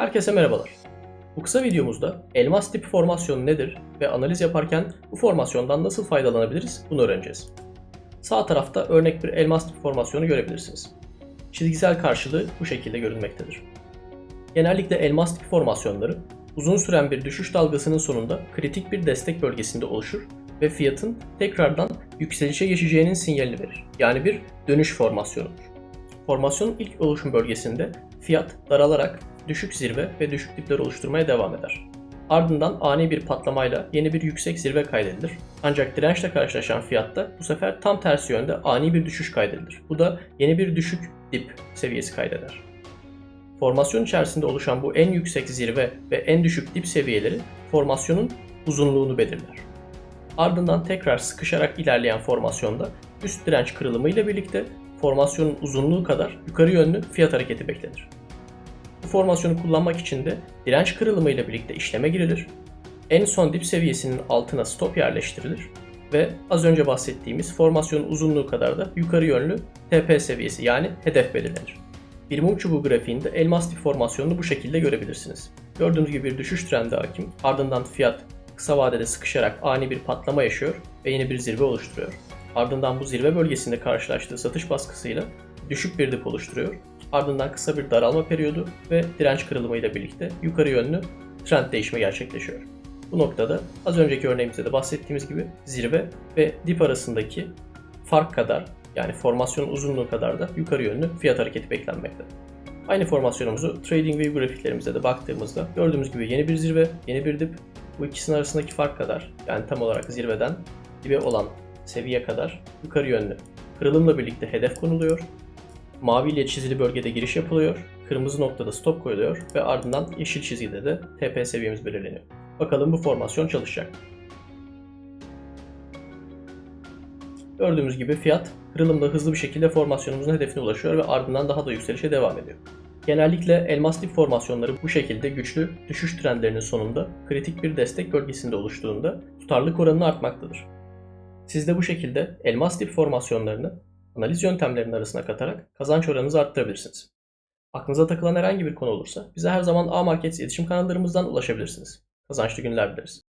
Herkese merhabalar. Bu kısa videomuzda elmas tipi formasyon nedir ve analiz yaparken bu formasyondan nasıl faydalanabiliriz bunu öğreneceğiz. Sağ tarafta örnek bir elmas tipi formasyonu görebilirsiniz. Çizgisel karşılığı bu şekilde görünmektedir. Genellikle elmas tipi formasyonları uzun süren bir düşüş dalgasının sonunda kritik bir destek bölgesinde oluşur ve fiyatın tekrardan yükselişe geçeceğinin sinyalini verir. Yani bir dönüş formasyonudur. Formasyonun ilk oluşum bölgesinde fiyat daralarak düşük zirve ve düşük dipler oluşturmaya devam eder. Ardından ani bir patlamayla yeni bir yüksek zirve kaydedilir. Ancak dirençle karşılaşan fiyatta bu sefer tam tersi yönde ani bir düşüş kaydedilir. Bu da yeni bir düşük dip seviyesi kaydeder. Formasyon içerisinde oluşan bu en yüksek zirve ve en düşük dip seviyeleri formasyonun uzunluğunu belirler. Ardından tekrar sıkışarak ilerleyen formasyonda üst direnç kırılımı ile birlikte formasyonun uzunluğu kadar yukarı yönlü fiyat hareketi beklenir. Formasyonu kullanmak için de direnç kırılımı ile birlikte işleme girilir. En son dip seviyesinin altına stop yerleştirilir ve az önce bahsettiğimiz formasyonun uzunluğu kadar da yukarı yönlü TP seviyesi yani hedef belirlenir. Bir mum çubuğu grafiğinde elmas tip formasyonunu bu şekilde görebilirsiniz. Gördüğünüz gibi bir düşüş trendi hakim. Ardından fiyat kısa vadede sıkışarak ani bir patlama yaşıyor ve yeni bir zirve oluşturuyor. Ardından bu zirve bölgesinde karşılaştığı satış baskısıyla düşük bir dip oluşturuyor. Ardından kısa bir daralma periyodu ve direnç kırılımıyla birlikte yukarı yönlü trend değişimi gerçekleşiyor. Bu noktada az önceki örneğimizde de bahsettiğimiz gibi zirve ve dip arasındaki fark kadar yani formasyonun uzunluğu kadar da yukarı yönlü fiyat hareketi beklenmekte. Aynı formasyonumuzu TradingView grafiklerimizde de baktığımızda gördüğümüz gibi yeni bir zirve, yeni bir dip. Bu ikisinin arasındaki fark kadar yani tam olarak zirveden dibe olan seviye kadar yukarı yönlü kırılımla birlikte hedef konuluyor. Mavi ile çizili bölgede giriş yapılıyor. Kırmızı noktada stop koyuluyor ve ardından yeşil çizgide de TP seviyemiz belirleniyor. Bakalım bu formasyon çalışacak. Gördüğümüz gibi fiyat kırılımda hızlı bir şekilde formasyonumuzun hedefine ulaşıyor ve ardından daha da yükselişe devam ediyor. Genellikle elmas dip formasyonları bu şekilde güçlü düşüş trendlerinin sonunda kritik bir destek bölgesinde oluştuğunda tutarlılık oranını artmaktadır. Siz de bu şekilde elmas dip formasyonlarını analiz yöntemlerinin arasına katarak kazanç oranınızı arttırabilirsiniz. Aklınıza takılan herhangi bir konu olursa bize her zaman A Markets iletişim kanallarımızdan ulaşabilirsiniz. Kazançlı günler dileriz.